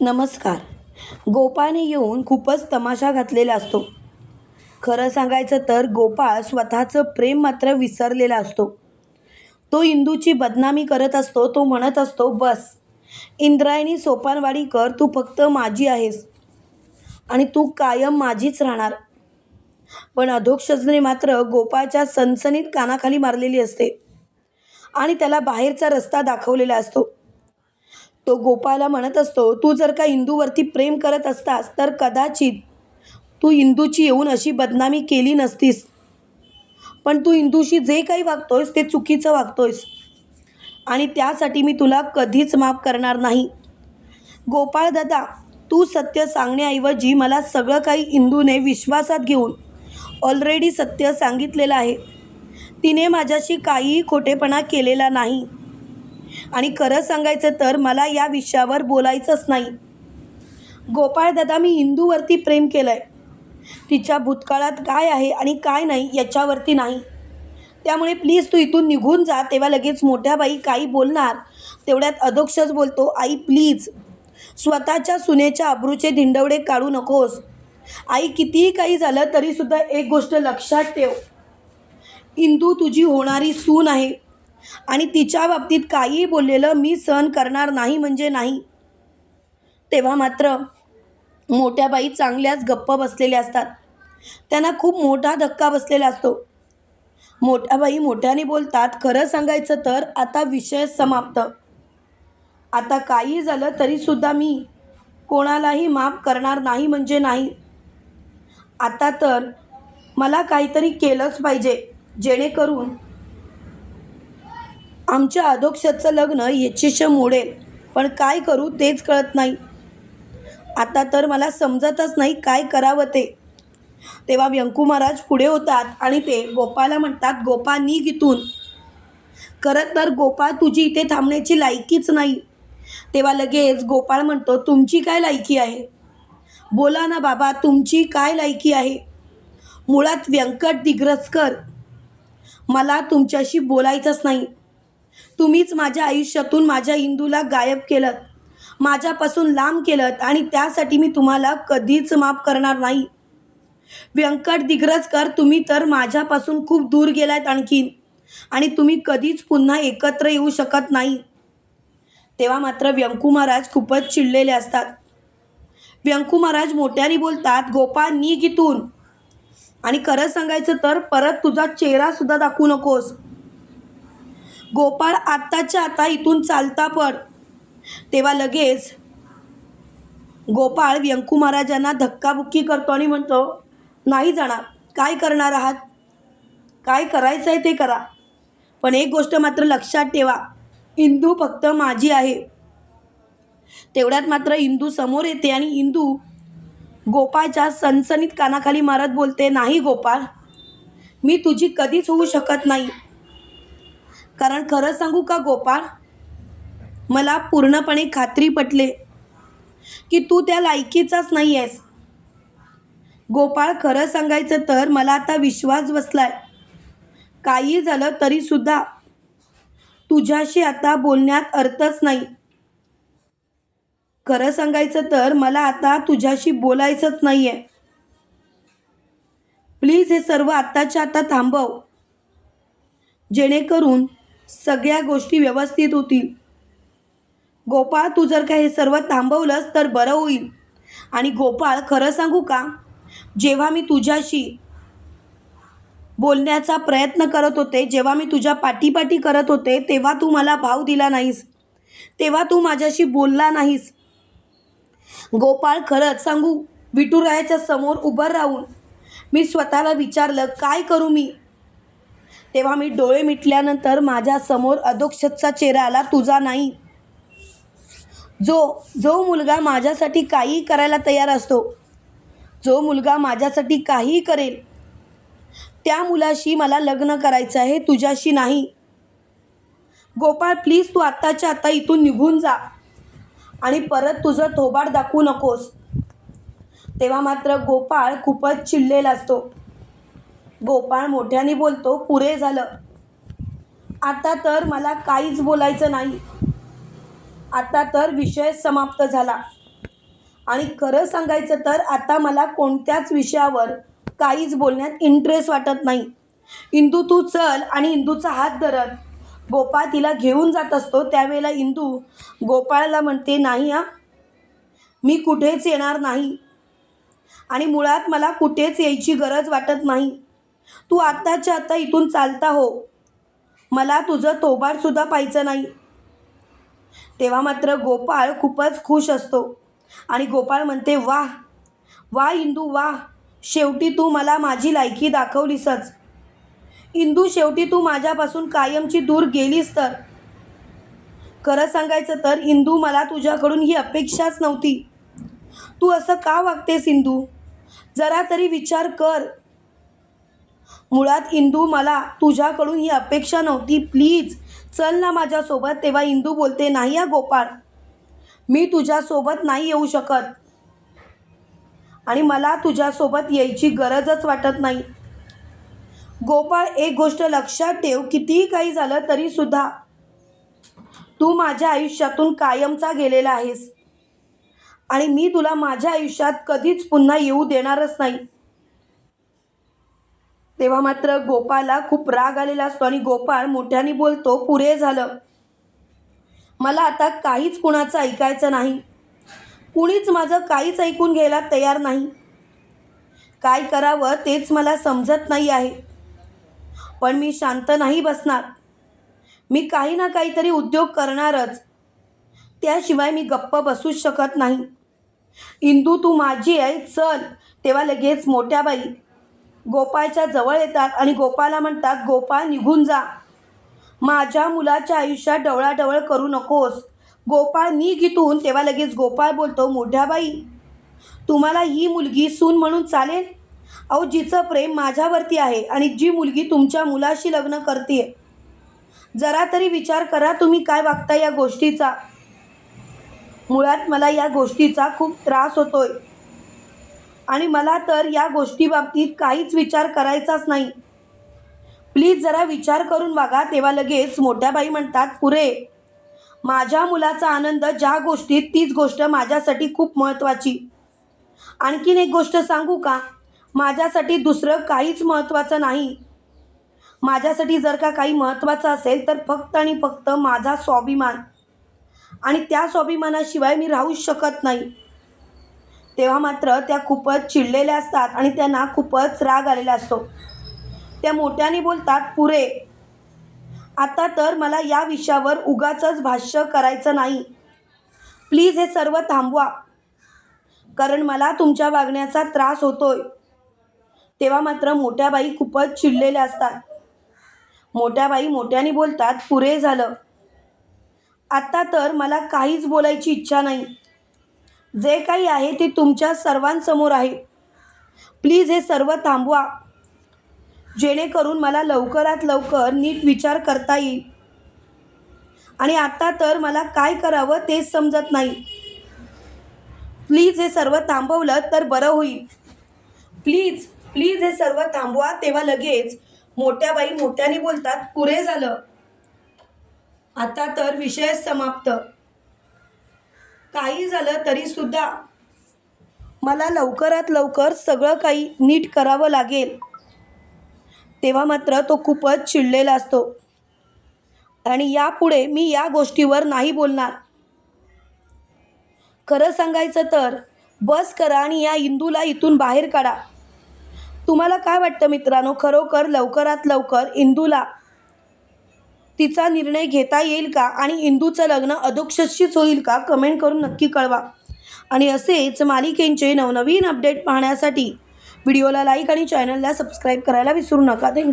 नमस्कार. गोपाने येऊन खूपच तमाशा घातलेला असतो. खरं सांगायचं तर गोपाळ स्वतःचं प्रेम मात्र विसरलेला असतो. तो इंदूची बदनामी करत असतो तो म्हणत असतो बस इंद्रायणी सोपानवाडीकर तू फक्त माझी आहेस आणि तू कायम माझीच राहणार. पण अधोक्षजने मात्र गोपाळच्या सनसनीत कानाखाली मारलेली असते आणि त्याला बाहेरचा रस्ता दाखवलेला असतो. तो गोपाळला म्हणत असतो तू जर का इंदूवरती प्रेम करत असतास तर कदाचित तू इंदूची येऊन अशी बदनामी केली नसतीस. पण तू इंदूशी जे काही वागतोयस ते चुकीचं वागतोयस. आणि त्यासाठी मी तुला कधीच माफ करणार नाही. गोपाळ दादा तू सत्य सांगण्याऐवजी मला सगळं काही इंदूने विश्वासात घेऊन ऑलरेडी सत्य सांगितलेलं आहे. तिने माझ्याशी काहीही खोटेपणा केलेला नाही. आणि खरं सांगायचं तर मला या विषयावर बोलायचंच नाही. गोपाळदादा मी इंदूवरती प्रेम केलं आहे तिच्या भूतकाळात काय आहे आणि काय नाही याच्यावरती नाही. त्यामुळे प्लीज तू इथून निघून जा तेव्हा लगेच मोठ्या बाई काही बोलणार. तेवढ्यात अधोक्षच बोलतो आई प्लीज स्वतःच्या सुनेच्या अब्रूचे धिंडवडे काढू नकोस. आई कितीही काही झालं तरीसुद्धा एक गोष्ट लक्षात ठेव. इंदू तुझी होणारी सून आहे. आणि तिच्या बाबतीत काहीही बोललेलं मी सहन करणार नाही म्हणजे नाही. तेव्हा मात्र मोठ्या बाई चांगल्याच गप्प बसलेल्या असतात. त्यांना खूप मोठा धक्का बसलेला असतो. मोठ्या बाई मोठ्याने बोलतात खरं सांगायचं तर आता विषय समाप्त. आता काही झालं तरीसुद्धा मी कोणालाही माफ करणार नाही म्हणजे नाही. आता तर मला काहीतरी केलंच पाहिजे जेणेकरून आमच्या अधोक्षचं लग्न यशेष मोडेल पण काय करू तेच कळत नाही. आता तर मला समजतच नाही काय करावं ते. तेव्हा व्यंकू महाराज पुढे होतात आणि ते गोपाला म्हणतात गोपा निघ इथून. करत तर गोपाळ तुझी इथे थांबण्याची लायकीच नाही. तेव्हा लगेच गोपाळ म्हणतो तुमची काय लायकी आहे? बोला ना बाबा तुमची काय लायकी आहे? मुळात व्यंकट दिग्रसकर. मला तुमच्याशी बोलायचंच नाही. तुम्हीच माझ्या आयुष्यातून माझ्या इंदूला गायब केलं माझ्यापासून लांब केलं आणि त्यासाठी मी तुम्हाला कधीच माफ करणार नाही. व्यंकट दिग्रजकर तुम्ही तर माझ्यापासून खूप दूर गेलायत आणखीन आणि तुम्ही कधीच पुन्हा एकत्र येऊ शकत नाही. तेव्हा मात्र व्यंकू महाराज खूपच चिडलेले असतात. व्यंकू महाराज मोठ्याने बोलतात गोपाळ नी गीतून आणि खरं सांगायचं तर परत तुझा चेहरासुद्धा दाखवू नकोस. गोपाळ आत्ताच्या आता इथून चालता पड तेव्हा लगेच गोपाळ व्यंकू महाराजांना धक्काबुक्की करतो आणि म्हणतो नाही जाणार. काय करणार आहात? काय करायचं आहे ते करा. पण एक गोष्ट मात्र लक्षात ठेवा. इंदू फक्त माझी आहे. तेवढ्यात मात्र इंदू समोर येते आणि इंदू गोपाळच्या सनसनीत कानाखाली मारत बोलते नाही गोपाळ मी तुझी कधीच होऊ शकत नाही. कारण खरं सांगू का गोपाळ? मला पूर्णपणे खात्री पटले की तू त्या लायकीचाच नाही आहेस गोपाळ खरं सांगायचं तर मला आता विश्वास बसलाय. काही झालं तरीसुद्धा तुझ्याशी आता बोलण्यात अर्थच नाही. खरं सांगायचं तर मला आता तुझ्याशी बोलायचंच नाही आहे प्लीज हे सर्व आत्ताच्या आता थांबव. जेणेकरून सगळ्या गोष्टी व्यवस्थित होतील. गोपाळ तू जर का हे सर्व थांबवलंस तर बरं होईल. आणि गोपाळ खरं सांगू का? जेव्हा मी तुझ्याशी बोलण्याचा प्रयत्न करत होते जेव्हा मी तुझ्या पाठीपाठी करत होते तेव्हा तू मला भाव दिला नाहीस. तेव्हा तू माझ्याशी बोलला नाहीस. गोपाळ खरंच सांगू विठुरायाच्या समोर उभं राहून मी स्वतःला विचारलं काय करू मी? तेव्हा मी डोळे मिटल्यानंतर माझ्यासमोर अधोक्षतचा चेहरा आला तुझा नाही. जो जो मुलगा माझ्यासाठी काहीही करायला तयार असतो जो मुलगा माझ्यासाठी काहीही करेल त्या मुलाशी मला लग्न करायचं आहे तुझ्याशी नाही. गोपाळ प्लीज तू आत्ताच्या आत्ता इथून निघून जा आणि परत तुझं थोबाड दाखवू नकोस. तेव्हा मात्र गोपाळ खूपच चिडलेला असतो. गोपाळ मोठ्याने बोलतो पुरे झालं. आता तर मला काहीच बोलायचं नाही. आता तर विषय समाप्त झाला. आणि खरं सांगायचं तर आता मला कोणत्याच विषयावर काहीच बोलण्यात इंटरेस्ट वाटत नाही. इंदू तू चल आणि इंदूचा हात धरत गोपाळ तिला घेऊन जात असतो. त्यावेळेला इंदू गोपाळला म्हणते नाही हा मी कुठेच येणार नाही आणि मुळात मला कुठेच यायची गरज वाटत नाही. तू आत्ताच्या आत्ता इथून चालता हो. मला तुझं तोबाडसुद्धा पाहायचं नाही. तेव्हा मात्र गोपाळ खूपच खुश असतो. आणि गोपाळ म्हणते वाह वा इंदू वा शेवटी तू मला माझी लायकी दाखवलीसच. इंदू शेवटी तू माझ्यापासून कायमची दूर गेलीस तर. खरं सांगायचं तर इंदू मला तुझ्याकडून ही अपेक्षाच नव्हती. तू असं का वागतेस इंदू? जरा तरी विचार कर. मुळात इंदू मला तुझ्याकडून ही अपेक्षा नव्हती. प्लीज चल ना माझ्यासोबत तेव्हा इंदू बोलते नाही हा गोपाळ मी तुझ्यासोबत नाही येऊ शकत. आणि मला तुझ्यासोबत यायची गरजच वाटत नाही. गोपाळ एक गोष्ट लक्षात ठेव कितीही काही झालं तरीसुद्धा तू माझ्या आयुष्यातून कायमचा गेलेला आहेस. आणि मी तुला माझ्या आयुष्यात कधीच पुन्हा येऊ देणारच नाही. तेव्हा मात्र गोपाळला खूप राग आलेला असतो आणि गोपाळ मोठ्याने बोलतो पुरे झालं. मला आता काहीच कुणाचं ऐकायचं नाही. कुणीच माझं काहीच ऐकून घ्यायला तयार नाही. काय करावं तेच मला समजत नाही आहे. पण मी शांत नाही बसणार. मी काही ना काहीतरी उद्योग करणारच. त्याशिवाय मी गप्प बसूच शकत नाही. इंदू तू माझी आहे. चल. तेव्हा लगेच मोठ्या बाई गोपाळच्या जवळ येतात आणि गोपाला म्हणतात गोपाळ निघून जा. माझ्या मुलाच्या आयुष्यात डवळाडवळ करू नकोस. गोपाळ निघ इथून. तेव्हा लगेच गोपाळ बोलतो मोठ्या बाई तुम्हाला ही मुलगी सून म्हणून चालेल? अहो जिचं प्रेम माझ्यावरती आहे आणि जी मुलगी तुमच्या मुलाशी लग्न करते जरा तरी विचार करा तुम्ही काय वागता या गोष्टीचा. मुळात मला या गोष्टीचा खूप त्रास होतोय. आणि मला तर या गोष्टीबाबतीत काहीच विचार करायचाच नाही. प्लीज जरा विचार करून वागा तेव्हा लगेच मोठ्या बाई म्हणतात पुरे माझ्या मुलाचा आनंद ज्या गोष्टीत तीच गोष्ट माझ्यासाठी खूप महत्त्वाची. आणखीन एक गोष्ट सांगू का? माझ्यासाठी दुसरं काहीच महत्त्वाचं नाही. माझ्यासाठी जर का काही महत्त्वाचं असेल तर फक्त आणि फक्त माझा स्वाभिमान. आणि त्या स्वाभिमानाशिवाय मी राहूच शकत नाही. तेव्हा मात्र त्या खूपच चिडलेल्या असतात आणि त्यांना खूपच राग आलेला असतो. त्या मोठ्याने बोलतात पुरे आता तर मला या विषयावर उगाचंच भाष्य करायचं नाही. प्लीज हे सर्व थांबवा कारण मला तुमच्या वागण्याचा त्रास होतोय. तेव्हा मात्र मोठ्या बाई खूपच चिडलेल्या असतात. मोठ्या बाई मोठ्याने बोलतात पुरे झालं. आत्ता तर मला काहीच बोलायची इच्छा नाही. जे काही आहे ते तुमच्या सर्वांसमोर आहे. प्लीज हे सर्व थांबवा. जेणेकरून मला लवकरात लवकर नीट विचार करता येईल. आणि आत्ता तर मला काय करावं तेच समजत नाही. प्लीज हे सर्व थांबवलं तर बरं होईल. प्लीज प्लीज हे सर्व थांबवा तेव्हा लगेच मोठ्या बाई मोठ्याने बोलतात पुरे झालं. आता तर विषय समाप्त. काही झालं तरीसुद्धा मला लवकरात लवकर सगळं काही नीट करावं लागेल. तेव्हा मात्र तो खूपच चिडलेला असतो. आणि यापुढे मी या गोष्टीवर नाही बोलणार. खरं सांगायचं तर बस करा आणि या इंदूला इथून बाहेर काढा. तुम्हाला काय वाटतं मित्रांनो? खरोखर लवकरात लवकर इंदूला तिचा निर्णय घेता येईल का आणि इंदूचं लग्न अधोक्षशीच होईल का कमेंट करून नक्की कळवा. आणि असेच मालिकेंचे नवनवीन अपडेट पाहण्यासाठी व्हिडिओला लाईक आणि चॅनलला सबस्क्राईब करायला विसरू नका. थँक्यू